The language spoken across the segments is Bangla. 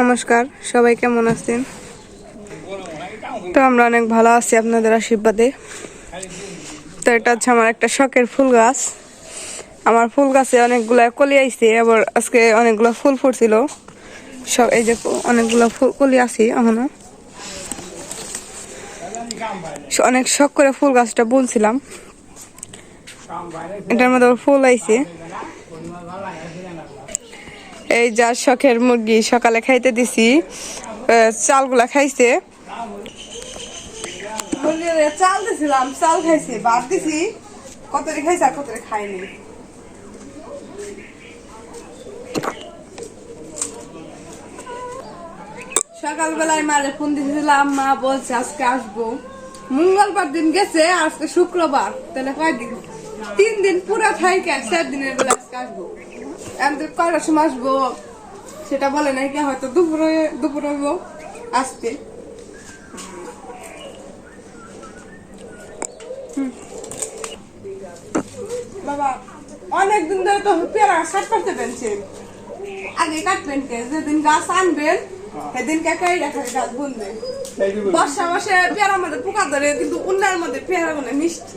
নমস্কার, সবাই কেমন আছেন? তো আমরা অনেক ভালো আছি আপনাদের আশীর্বাদে। তো এটা হচ্ছে আমার একটা শখের ফুল গাছ। আমার ফুল গাছে অনেকগুলা কলি আইছে, আবার আজকে অনেকগুলো ফুল ফুটছিল। সব এই যে অনেকগুলো ফুল, কলি আছে এখনও। অনেক শখ করে ফুল গাছটা বলছিলাম এটার মধ্যে ফুল আইছে। এই যার শখের মুরগি সকালে খাইতে দিছি চালগুলা খাইছে। চাল দিছি। খাইছে মা বলছে মঙ্গলবার দিন গেছে, আজকে শুক্রবার, তাহলে কয়দিন? তিন দিন পুরো থাইকে, চার দিনের বেলা আজকে আসব। কয়টার সময় আসব? সেটা বলে নাই কি হয়তো দুপুরে দুপুর হইব আসতে। বাবা অনেক দিন ধরে তো পেয়ারা ষাট পারতে পেনছেন আগে কাটবেন কে? যেদিন গাছ আনবেন সেদিন কাকাই রাখা গাছ বুনবেন বর্ষা মাসে পেয়ারার মধ্যে পোকা ধরে কিন্তু উন্নার মধ্যে পেয়ারা গুলো মিষ্টি।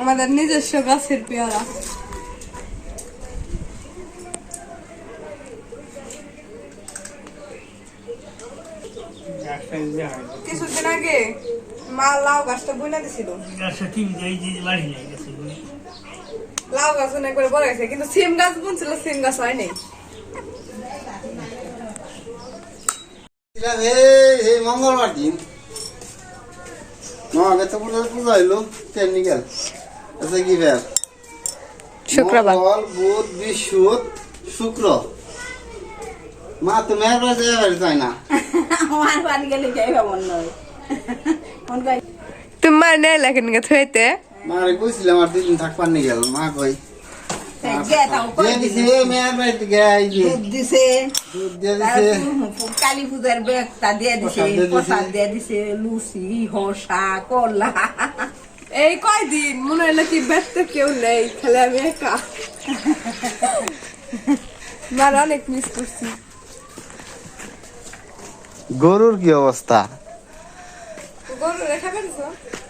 আমাদের নিজস্ব গাছের পেয়ারা কিছুদিন আগে মা লাউ গাছটা বুনে দিছিল লাউ গাছ অনেক করে বড় গেছে কিন্তু সিম গাছ বুনছিল সিম গাছ হয় নাই এই মঙ্গলবার দিন। তো পুজো পূজা হইল গেল। আচ্ছা কি ব্যাপ শুক্রবার। মঙ্গল বুধ বৃহস্পত শুক্র। মা তো মেয়ের বাড়ি যাই তাই না। আমার বাড়ি গেলে যাইবা নয় কই তোমার নেই লাগেন গে থইতে? মারে কইছিলাম আর দুদিন থাকবার নিয়ে গেল। মা কই কালী পূজার বেগটা দিয়ে দিছে প্রসাদ দিয়ে দিছে। প্রসাদ দিয়ে দিছে লুচি হসা করলা এই কয়দিন মনে হলো কি ব্যস্ত কেউ নেই খালি আমি একা মার অনেক মিস করছি গরুর কি অবস্থা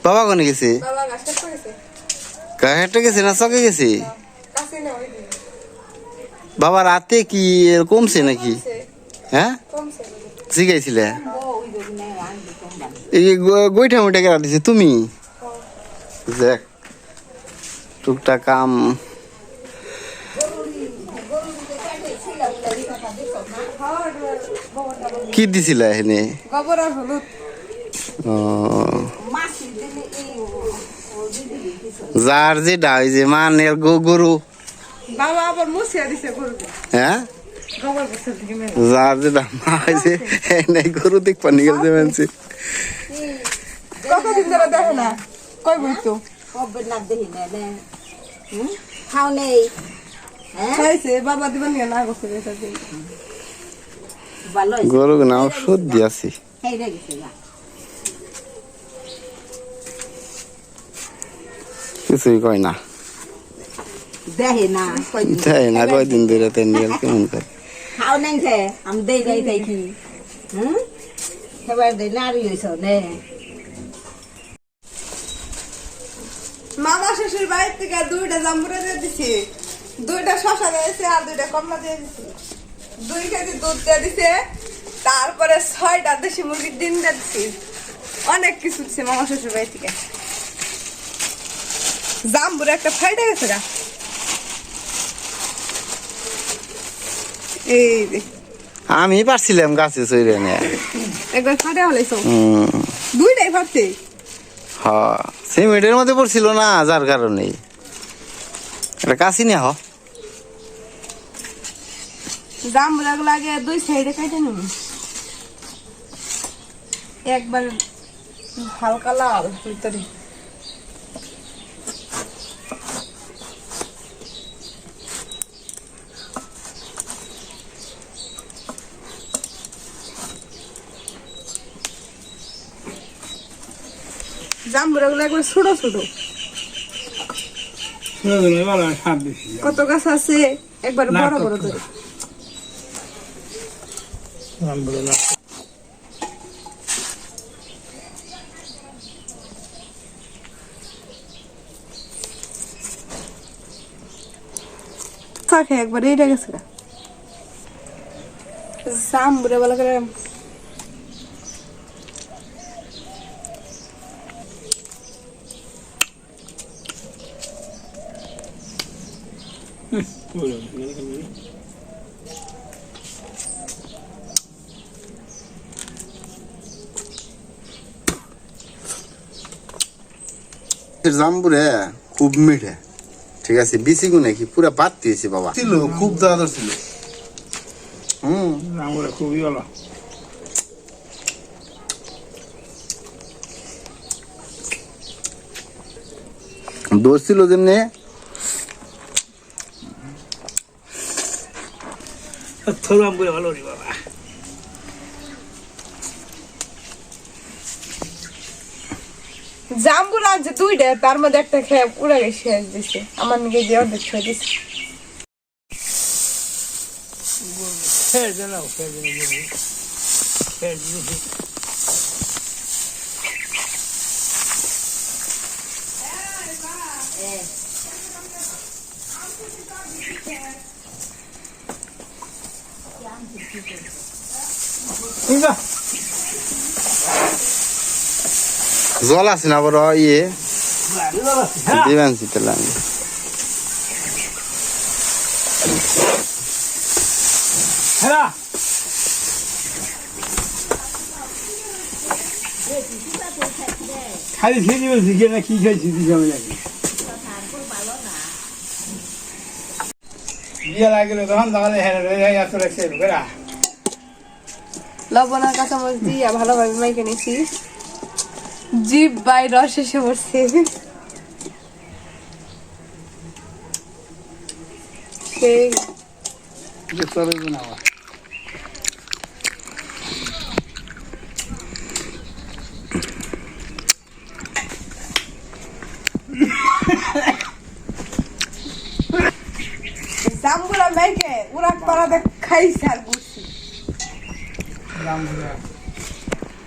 বাবা কোনে গেছে বাবা গাছ কাটতে গেছে না চকে গেছে বাবা রাতে কি কমছে নাকি? হ্যাঁ? শিখাইছিলে এই গোইঠা মোটা কেরা দিছে? তুমি? দেখ টুকটাক কাম। কি দিছিল এখানে গোবর আর হলুদ। ও, মাছি দিলে এই যার যে ডাই যে মানের গো- গরু। বাবা আবার মুছিয়া দিছে গরুকে। হ্যাঁ? যার যে ডাম হয়েছে নাই গরু দেখ পানি গেছে মানছে। কতদিন ধরে দেখো না? কই বই তো কবে না দেখি না খাও নেই। হ্যাঁ? খাইছে বাবা দিবেন না গরু না ওষুধ দিয়াছি। এই রে গেছে কিছুই কয় না। দেখে না কয়দিন না কয়দিন ধরে তেন গেল কেমন করে? খাও নাই যে আমি দেই দেই দেই কি। হুম? এবার দেই নারী হইছ নে মামা শ্বশুর বাড়ির থেকে দুইটা জাম্বুরা দিয়ে দিছি। দুইটা শশা দিয়েছে আর দুইটা কমলা দিয়ে দিছি। দুই কেজি দুধ দিয়ে দিছে। তারপরে ছয়টা দেশি মুরগির ডিম দিয়ে দিছি। অনেক কিছু দিছে মামা শ্বশুর বাড়ি থেকে। জাম্বুর একটা ফাইটা গেছে গা। এই যে। আমি পারছিলাম গাছে চইরে নিয়ে। একবার ফাটে হলাইছো দুইটাই ফাটছে? হ্যাঁ সিমেন্টের মধ্যে পড়ছিল না যার কারণে। এটা কাশি নিয়ে হ। জাম লাগ লাগে দুই সাইডে কাটে নেব। একবার হালকা লাল ভিতরে একবার ছোট ছোট। কত গাছ আছে? একবার বড় বড় করে। একবার এইটা গেছে। জাম্বুরা বলা করে জাম্বুরে খুব মিঠে ঠিক আছে বিসি গুনে কি পুরা বাদ দিয়েছে বাবা ছিল খুব দাদর ছিল হুম আমরা খুবই ভালো দোষ ছিল যেমনি থোড়াম করে ভালো রে বাবা। জাম্বুরা আছে দুইটা তার মধ্যে একটা খেয়ে উড়ে গেছে শেষ দিছে। আমার নিকে যে অর্ধেক খেয়ে দিছে। ফের জানাও ফের জানাও ফের জানাও ঠিক আছে জল আছে না বড় ইয়ে। হ্যাঁ। দিবেন শীতল আমি। খালি খেয়ে বলছি যে না কি খাইছি হবে নাকি? বিয়ে লাগল তখন তাহলে হ্যাঁ রে এত রাখছে বেড়া লবণ আর কাঁচামরিচ দিয়ে ভালোভাবে মাইকে নিছি জিভ বাই রস এসে পড়ছে। উড়াক পাড়াতে খাইছে আর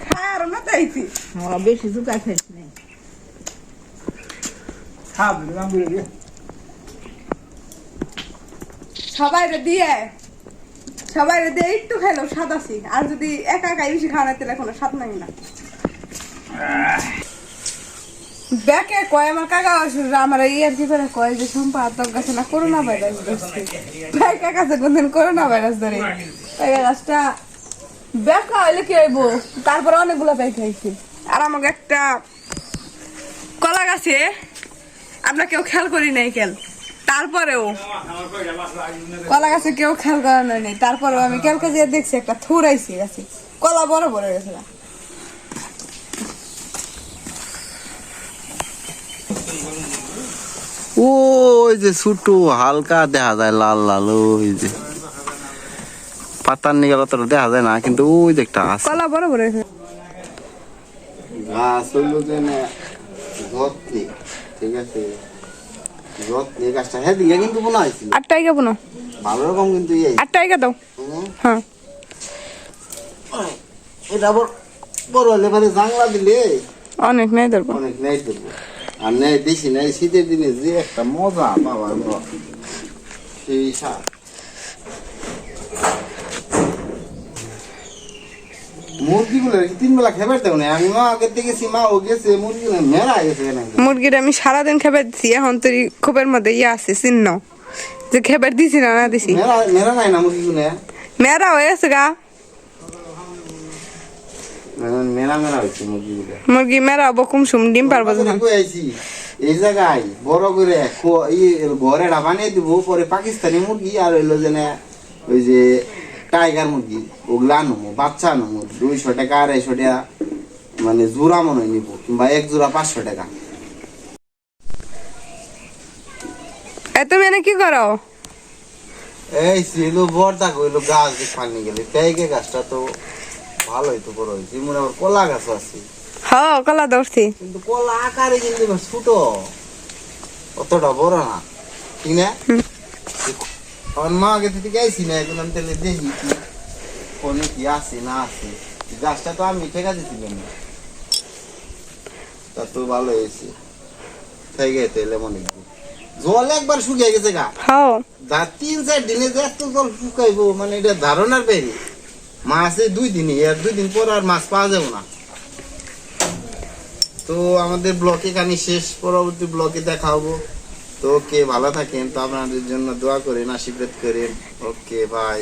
খার না তাইছি আমরা বেশি জুকা খাইছি নাই খাব রাম বলে দিয়ে সবাই দিয়ে সবাই দিয়ে একটু খাইলো স্বাদ আছে। আর যদি একা একা বেশি খাওয়া তাহলে কোনো স্বাদ নাই না। ব্যাকে কয় আমার কাকা অসুর আমার এই আর কি করে কয় যে সম্পা তোর কাছে না করোনা ভাইরাস ধরছে। ব্যাকে কাছে কোনদিন করোনা ভাইরাস ধরে। এই ভাইরাসটা ব্যাকা হইলে কি হইব? তারপরে অনেকগুলো ব্যাগ খাইছি আর আমাকে একটা কলা গাছে আমরা কেউ খেয়াল করি নাই খেল। তারপরেও কলা গাছে কেউ খেয়াল করানো নেই তারপরেও আমি কালকে যে দেখছি একটা থুরাইছি গাছে। কলা বড় বড় গেছে না। ওই যে ছোটো হালকা দেখা যায় লাল লাল ওই যে। পাতার নিগে অতটা দেখা যায় না কিন্তু ওই যে একটা আছে। কলা বড় বড় গেছে গাছ হইল যে যত্নে ঠিক আছে? যত্নে গাছটা হ্যাঁ দিকে কিন্তু বোনা হয়েছিল। আটটা আইগা বোনো। ভালো রকম কিন্তু ইয়ে আটটা আইগা দাও। হ্যাঁ। এটা আবার বড় হলে পরে জাংলা দিলে। অনেক নেই ধরবো। অনেক নেই আর নেই বেশি নেই শীতের দিনে যে একটা মজা। সেই সার। মুরগিগুলো তিন বেলা খেবার দেবো না আমি মা আগে দেখেছি মা ও গেছে মুরগিগুলো মেলা গেছে মুরগির আমি সারাদিন খেপে দিচ্ছি এখন তুই খোপের মধ্যে ইয়ে আছে চিহ্ন। যে খেবার দিছি না না দিছি। মেরা মেরা নাই না মুরগি মেরা হয়ে গেছে গা। মুরগি মেরা বকুম সুম ডিম পারব যখন। এই জায়গায় বড় করে ঘরে বানিয়ে দিব পরে পাকিস্তানি মুরগি আর হইল যে ওই যে টাইগার মুরগি ওগুলা আনব বাচ্চা আনব দুইশো টাকা আড়াইশো টাকা মানে জোড়া মনে হয় নিব কিংবা এক জোড়া পাঁচশো টাকা। তুমি এনে কি করো? এই ছিল বর্দা কইলো গাছ পানি গেলে। পেঁয়াগে গাছটা তো ভালোই তো বড় হয়েছে মনে আবার কলা গাছ আছে। হ কলা ধরছি কিন্তু কলা আকারে কিন্তু ছোট অতটা বড় না। ঠিক না? আমার মা আগে থেকে গাইছি না এখন আমি তাহলে দেখি কি কোনে কি আছে না আছে। গাছটা তো আমি ঠেকা দিছিলাম না। তা তো ভালো হয়েছে। তাই গে তাহলে করি। জল একবার শুকিয়ে গেছে গা। হ যা তিন চার দিনে যে এত জল শুকাইবো মানে এটা ধারণার বাইরে। মাছে দুই দিনে আর দুই দিন পর আর মাছ পাওয়া যাবে না। তো আমাদের ব্লকে এখানে শেষ পরবর্তী ব্লকে দেখা হব। তো ওকে ভালো থাকেন তো আপনাদের জন্য দোয়া করেন আশীর্বাদ করেন। Okay bye